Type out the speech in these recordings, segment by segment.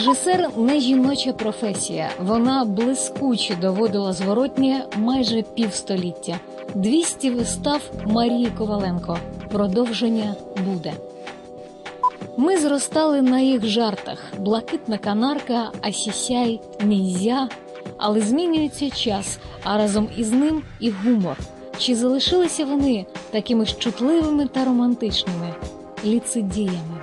Режисер не жіноча професія. Вона блискуче доводила зворотнє майже півстоліття. 200 вистав Марії Коваленко. Продовження буде. Ми зростали на їх жартах: блакитна канарка, асісяй, нізя. Але змінюється час, а разом із ним і гумор. Чи залишилися вони такими ж чутливими та романтичними ліцедіями?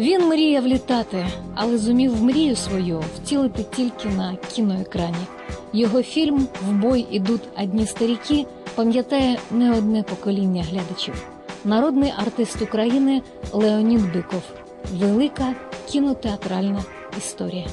Він мріяв літати, але зумів мрію свою втілити тільки на кіноекрані. Його фільм В бой ідуть одні старіки пам'ятає не одне покоління глядачів. Народний артист України Леонід Биков. Велика кінотеатральна історія.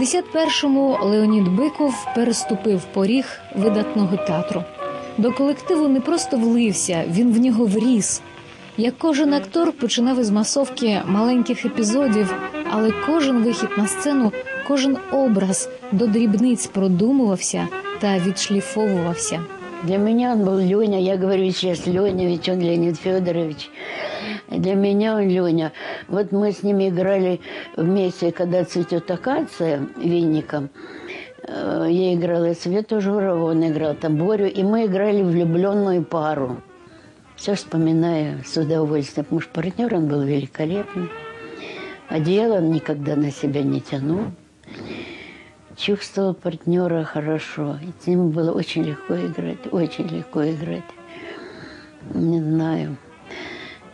51-му Леонід Биков переступив поріг видатного театру. До колективу не просто влився, він в нього вріс. Як кожен актор починав із масовки маленьких епізодів, але кожен вихід на сцену, кожен образ до дрібниць продумувався та відшліфовувався. Для меня он был Леня, я говорю сейчас Леня, ведь он Леонид Федорович. Для меня он Леня. Вот мы с ними играли вместе, когда цветет акация веником. Э, Я играла Свету Журову, он играл там Борю, и мы играли влюбленную пару. Все вспоминаю с удовольствием, потому что партнер он был великолепный. Одеяло он никогда на себя не тянул. Чувствовал партнера хорошо. И с ним было очень легко играть, очень легко играть. Не знаю,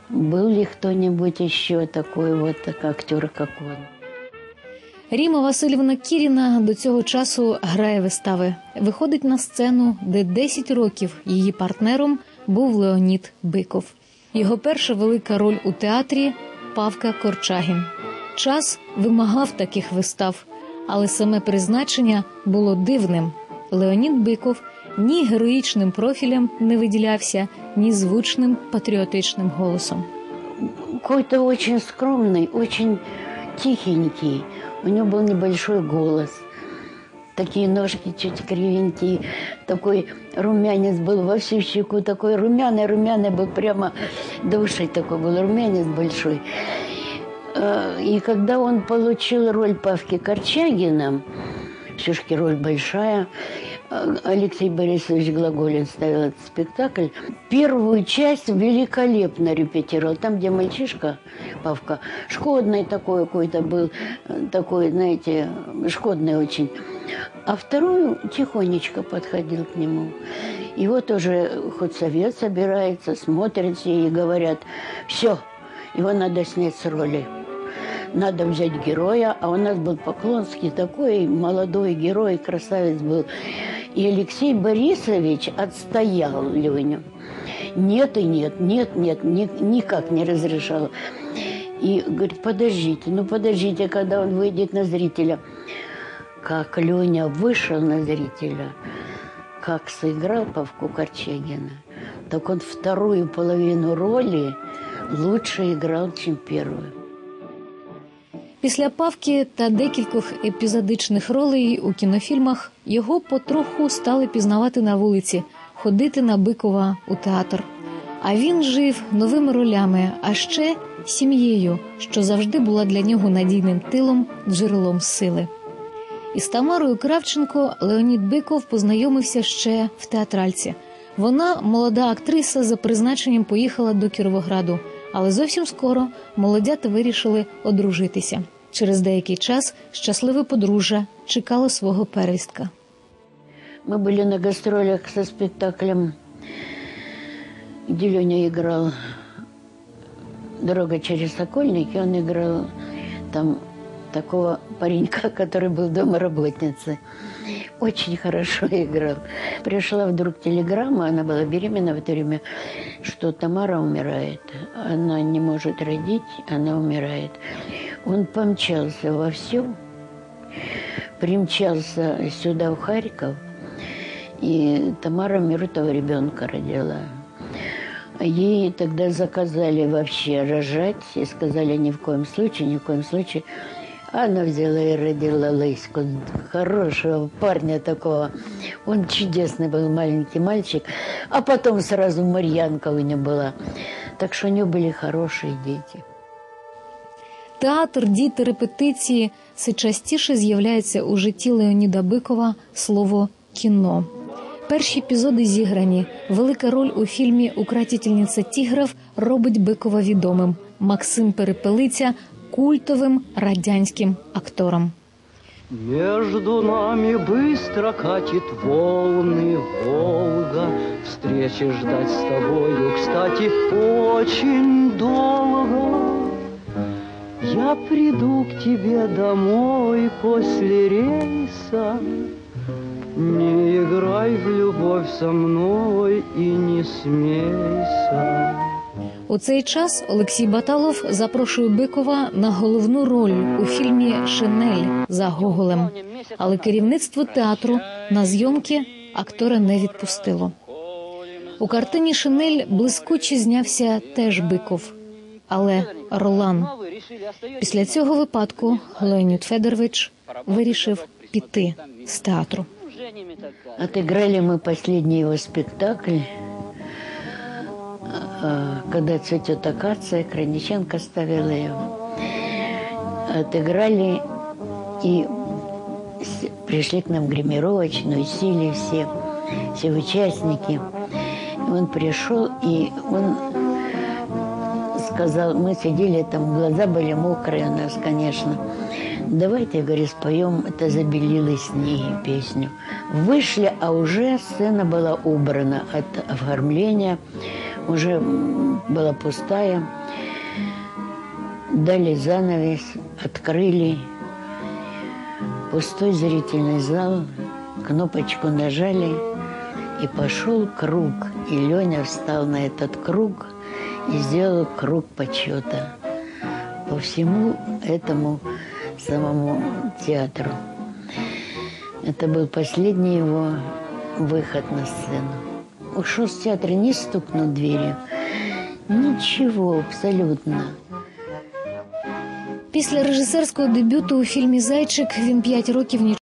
был ли кто-нибудь еще такой вот актер, как он. Ріма Васильівна Кіріна до цього часу грає вистави. Виходить на сцену, де 10 років її партнером був Леонід Биков. Його перша велика роль у театрі Павка Корчагін. Час вимагав таких вистав, але саме призначення було дивним. Леонід Биков ні героїчним профілем не виділявся, ні звучним патріотичним голосом. Какой-то очень скромный, очень тихенький. У него был небольшой голос. Такие ножки чуть кривенькие. Такой румянец был во всю щеку. Такой румяный-румяный был прямо до ушей такой был румянец большой. Э, И когда он получил роль Павки Корчагина, все-таки роль большая, Алексей Борисович Глаголин ставил этот спектакль. Первую часть великолепно репетировал. Там, где мальчишка, Павка, шкодный такой какой-то был, такой, знаете, шкодный очень. А вторую тихонечко подходил к нему. И вот уже хоть совет собирается, смотрят все и говорят, все, его надо снять с роли надо взять героя, а у нас был Поклонский такой молодой герой, красавец был. И Алексей Борисович отстоял Леню. Нет и нет, нет, нет, ни- никак не разрешал. И говорит, подождите, ну подождите, когда он выйдет на зрителя. Как Леня вышел на зрителя, как сыграл Павку Корчагина, так он вторую половину роли лучше играл, чем первую. Після Павки та декількох епізодичних ролей у кінофільмах його потроху стали пізнавати на вулиці, ходити на Бикова у театр. А він жив новими ролями, а ще сім'єю, що завжди була для нього надійним тилом, джерелом сили. Із Тамарою Кравченко Леонід Биков познайомився ще в театральці. Вона, молода актриса, за призначенням поїхала до Кіровограду, але зовсім скоро молодята вирішили одружитися. Через деякий час щасливе подружжя чекало свого первістка. Мы были на гастролях со спектаклем, где Леня играл «Дорога через Сокольники». Он играл там такого паренька, который был домоработницей. Очень хорошо играл. Пришла вдруг телеграмма, она была беременна в это время, что Тамара умирает. Она не может родить, она умирает. Он помчался во все, примчался сюда, в Харьков, и Тамара мертвого ребенка родила. Ей тогда заказали вообще рожать и сказали ни в коем случае, ни в коем случае. Она взяла и родила Лыську, хорошего парня такого. Он чудесный был маленький мальчик. А потом сразу Марьянка у нее была. Так что у нее были хорошие дети. Театр, діти, репетиції все частіше з'являється у житті Леоніда Бикова слово кіно. Перші епізоди зіграні. Велика роль у фільмі Укратительниця тігрів робить Бикова відомим. Максим Перепелиця культовим радянським актором. Между нами быстро катит волны Волга. Встречи ждать с тобою, кстати, очень долго. Я приду к тебе домой после рейса. Не играй в любовь со мной и не смейся. У цей час Олексій Баталов запрошує Бикова на головну роль у фільмі Шинель за Гоголем. Але керівництво театру на зйомки актора не відпустило. У картині Шинель блискуче знявся теж Биков, але Ролан. Після цього випадку Леонід Федорович вирішив піти з театру. Отыграли мы последний его спектакль, когда цветет акация, Краниченко ставила его. Отыграли и пришли к нам гримировочную, сели все, все участники. Он пришел, и он сказал, мы сидели там, глаза были мокрые у нас, конечно. Давайте, говорю, споем это «Забелилы снеги» песню. Вышли, а уже сцена была убрана от оформления, уже была пустая. Дали занавес, открыли. Пустой зрительный зал, кнопочку нажали, и пошел круг. И Леня встал на этот круг и сделал круг почета по всему этому самому театру. Это был последний его выход на сцену Ушел с театра, не стукнул дверью. Ничего абсолютно. Після режисерського дебюту у фільмі Зайчик він п'ять років нічого